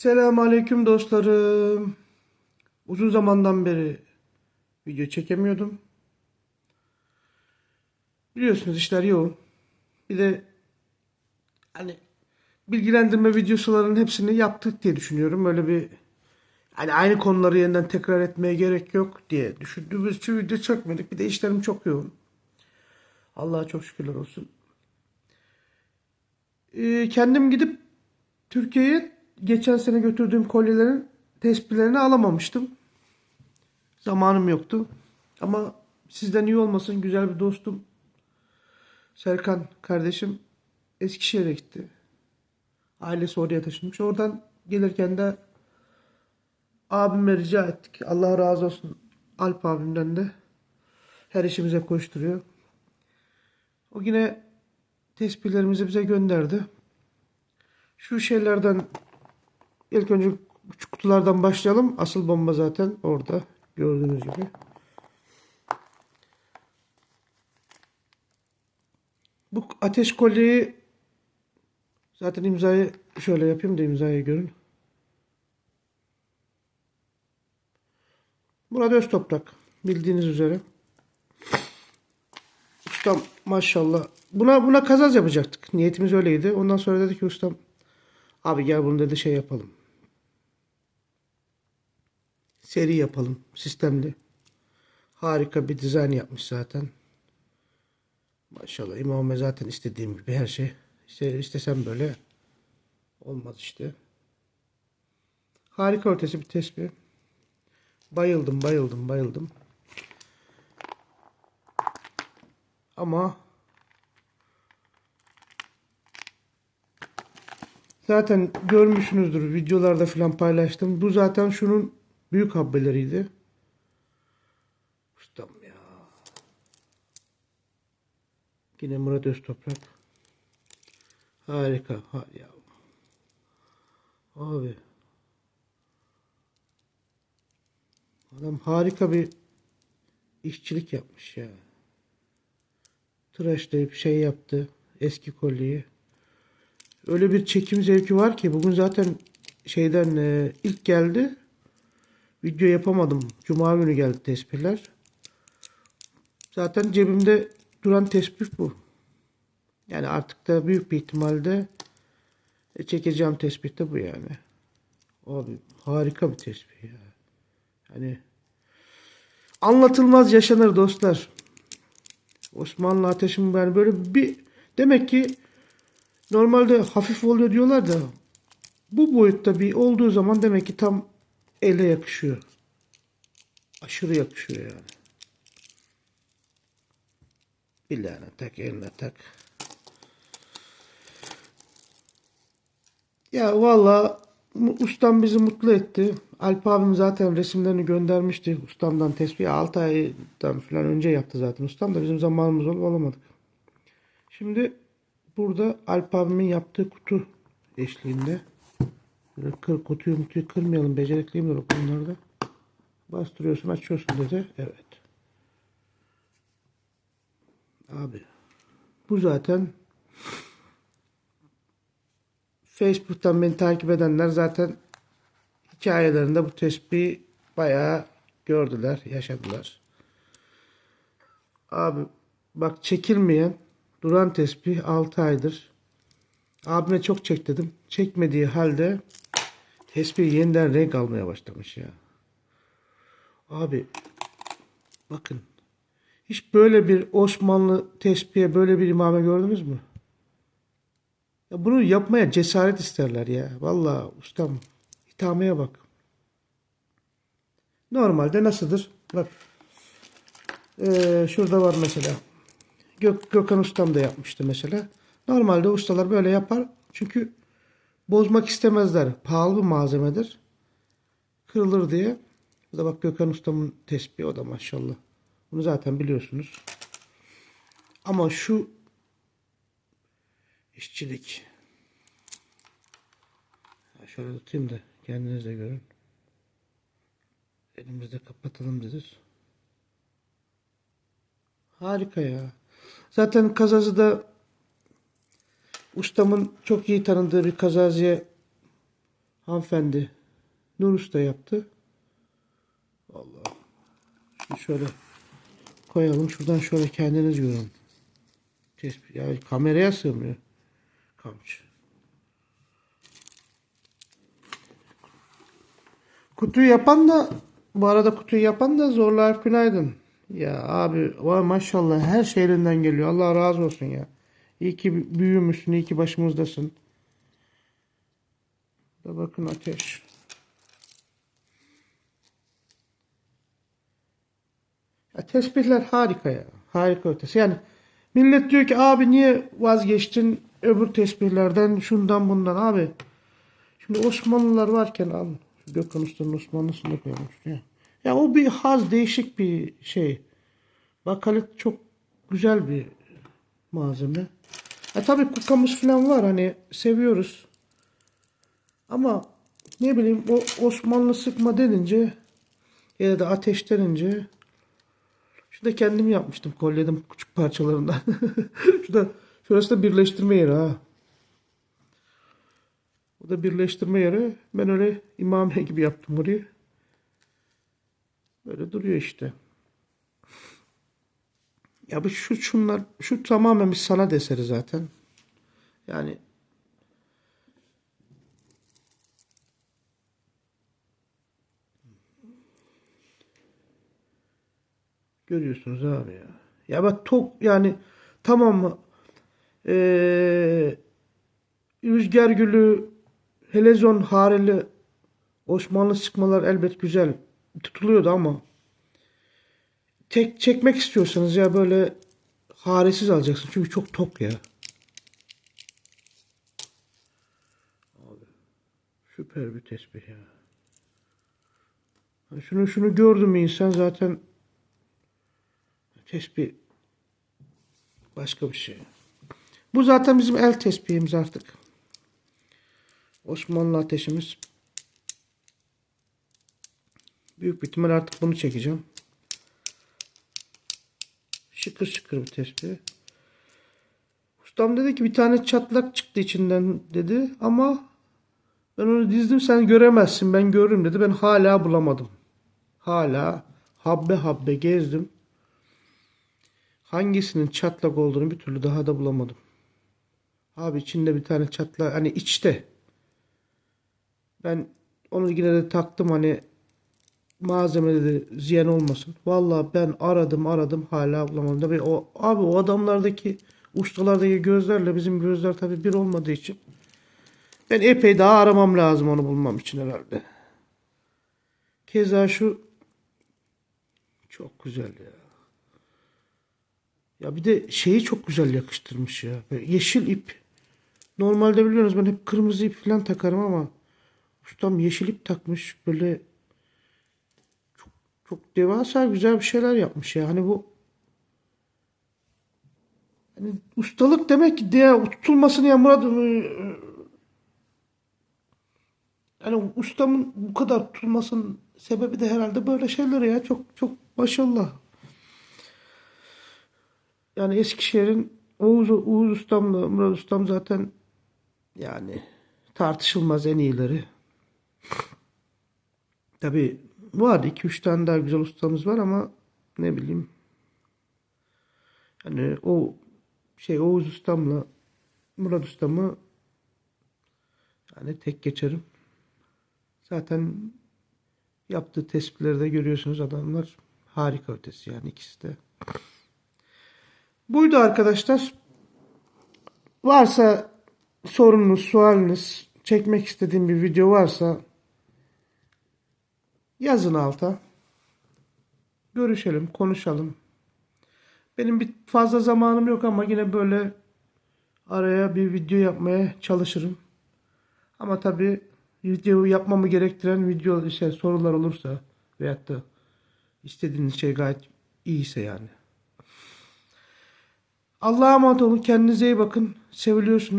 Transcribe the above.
Selamun Aleyküm dostlarım. Uzun zamandan beri video çekemiyordum. Biliyorsunuz işler yoğun. Bir de hani bilgilendirme videosuların hepsini yaptık diye düşünüyorum. Öyle bir hani aynı konuları yeniden tekrar etmeye gerek yok diye düşündüğümüz için video çekmedik. Bir de işlerim çok yoğun. Allah'a çok şükürler olsun. Ee, kendim gidip Türkiye'ye geçen sene götürdüğüm kolyelerin tespitlerini alamamıştım. Zamanım yoktu. Ama sizden iyi olmasın güzel bir dostum Serkan kardeşim Eskişehir'e gitti. Ailesi oraya taşınmış. Oradan gelirken de abime rica ettik. Allah razı olsun Alp abimden de. Her işimize koşturuyor. O yine tespitlerimizi bize gönderdi. Şu şeylerden ilk önce küçük kutulardan başlayalım. Asıl bomba zaten orada gördüğünüz gibi. Bu ateş kolyeyi zaten imzayı şöyle yapayım da imzayı görün. Murat Öztoprak bildiğiniz üzere. Ustam maşallah. Buna buna kazaz yapacaktık. Niyetimiz öyleydi. Ondan sonra dedi ki ustam abi gel bunu dedi şey yapalım. Seri yapalım. Sistemli. Harika bir dizayn yapmış zaten. Maşallah İmam zaten istediğim gibi her şey. İşte istesem böyle olmaz işte. Harika ötesi bir tespih. Bayıldım, bayıldım, bayıldım. Ama zaten görmüşsünüzdür videolarda falan paylaştım. Bu zaten şunun büyük habbeleriydi. Ustam ya. Yine Murat Öztoprak. Harika. Ha, ya. Abi. Adam harika bir işçilik yapmış ya. Tıraşlayıp şey yaptı. Eski kolyeyi. Öyle bir çekim zevki var ki bugün zaten şeyden e, ilk geldi. Video yapamadım. Cuma günü geldi tespihler. Zaten cebimde duran tespih bu. Yani artık da büyük bir ihtimalle e, çekeceğim tespih de bu yani. Abi harika bir tespih ya. Hani anlatılmaz yaşanır dostlar. Osmanlı ateşim ben böyle bir demek ki normalde hafif oluyor diyorlar da bu boyutta bir olduğu zaman demek ki tam ele yakışıyor. Aşırı yakışıyor yani. Bilahine tak eline tak. Ya valla ustam bizi mutlu etti. Alp abim zaten resimlerini göndermişti. Ustamdan tespih 6 aydan falan önce yaptı zaten. Ustam da bizim zamanımız olup alamadık. Şimdi burada Alp abimin yaptığı kutu eşliğinde böyle kır, kutuyu mutuyu kırmayalım. Becerikliyimdir o konularda. Bastırıyorsun açıyorsun dedi. Evet. Abi bu zaten Facebook'tan beni takip edenler zaten hikayelerinde bu tespihi bayağı gördüler, yaşadılar. Abi bak çekilmeyen duran tespih 6 aydır. Abime çok çek dedim. Çekmediği halde tespih yeniden renk almaya başlamış ya. Abi bakın hiç böyle bir Osmanlı tespihe böyle bir imame gördünüz mü? Ya bunu yapmaya cesaret isterler ya. Vallahi ustam ithameye bak. Normalde nasıldır? Bak. Ee, şurada var mesela. Gök, Gökhan ustam da yapmıştı mesela. Normalde ustalar böyle yapar. Çünkü bozmak istemezler. Pahalı bir malzemedir. Kırılır diye. Bu da bak Gökhan ustamın tespihi o da maşallah. Bunu zaten biliyorsunuz. Ama şu işçilik. Şöyle tutayım da kendiniz de görün. Elimizde kapatalım dedik. Harika ya. Zaten kazazı da ustamın çok iyi tanıdığı bir kazaziye hanımefendi Nur Usta yaptı. Allah. Şimdi şöyle koyalım. Şuradan şöyle kendiniz görün. Tespih. Ya kameraya sığmıyor. Kamçı. Kutuyu yapan da bu arada kutuyu yapan da Zorlu Alp Günaydın. Ya abi vay maşallah her şey elinden geliyor. Allah razı olsun ya. İyi ki büyümüşsün, iyi ki başımızdasın. Da bakın ateş. Ya tespihler harika ya. Harika ötesi. Yani millet diyor ki abi niye vazgeçtin öbür tesbihlerden şundan bundan abi. Şimdi Osmanlılar varken. Şu Gökhan Usta'nın Osmanlısını koyalım şuraya. Ya o bir haz değişik bir şey. Bakalit çok güzel bir malzeme. E tabi kukamız falan var hani seviyoruz. Ama ne bileyim o Osmanlı sıkma denince ya da ateş denince şu da kendim yapmıştım kolyedim küçük parçalarından. şu da şurası da birleştirme yeri ha. Bu da birleştirme yeri. Ben öyle imame gibi yaptım burayı. Böyle duruyor işte. Ya bu şu şunlar şu tamamen bir sanat eseri zaten. Yani görüyorsunuz abi ya. Ya bak tok yani tamam mı? Ee, rüzgar gülü, helezon hareli Osmanlı sıkmalar elbet güzel tutuluyordu ama tek çekmek istiyorsanız ya böyle haresiz alacaksın. Çünkü çok tok ya. Abi, süper bir tesbih ya. Hani Şunu şunu gördü mü insan zaten tesbih başka bir şey. Bu zaten bizim el tesbihimiz artık. Osmanlı ateşimiz. Büyük bir ihtimal artık bunu çekeceğim. Şıkır şıkır bir tespih. Ustam dedi ki bir tane çatlak çıktı içinden dedi ama ben onu dizdim sen göremezsin ben görürüm dedi. Ben hala bulamadım. Hala habbe habbe gezdim. Hangisinin çatlak olduğunu bir türlü daha da bulamadım. Abi içinde bir tane çatlak hani içte. Ben onu yine de taktım hani malzemede de ziyan olmasın. Vallahi ben aradım aradım hala bulamadım. Tabii o abi o adamlardaki ustalardaki gözlerle bizim gözler tabii bir olmadığı için ben epey daha aramam lazım onu bulmam için herhalde. Keza şu çok güzel ya. Ya bir de şeyi çok güzel yakıştırmış ya. Böyle yeşil ip. Normalde biliyorsunuz ben hep kırmızı ip falan takarım ama ustam yeşil ip takmış. Böyle çok devasa güzel bir şeyler yapmış ya. Hani bu hani ustalık demek ki diye tutulmasını ya Murat yani ustamın bu kadar tutulmasının sebebi de herhalde böyle şeyler ya. Çok çok başarılı. Yani Eskişehir'in Oğuz, Oğuz Ustam'la Murat Ustam zaten yani tartışılmaz en iyileri. Tabii var 2-3 tane daha güzel ustamız var ama ne bileyim hani o şey Oğuz Ustam'la Murat Ustam'ı yani tek geçerim. Zaten yaptığı tespitleri de görüyorsunuz adamlar harika ötesi yani ikisi de. Buydu arkadaşlar. Varsa sorunuz, sualiniz, çekmek istediğim bir video varsa yazın alta. Görüşelim, konuşalım. Benim bir fazla zamanım yok ama yine böyle araya bir video yapmaya çalışırım. Ama tabii video yapmamı gerektiren video işte sorular olursa veyahut da istediğiniz şey gayet iyiyse yani. Allah'a emanet olun. Kendinize iyi bakın. Seviliyorsunuz.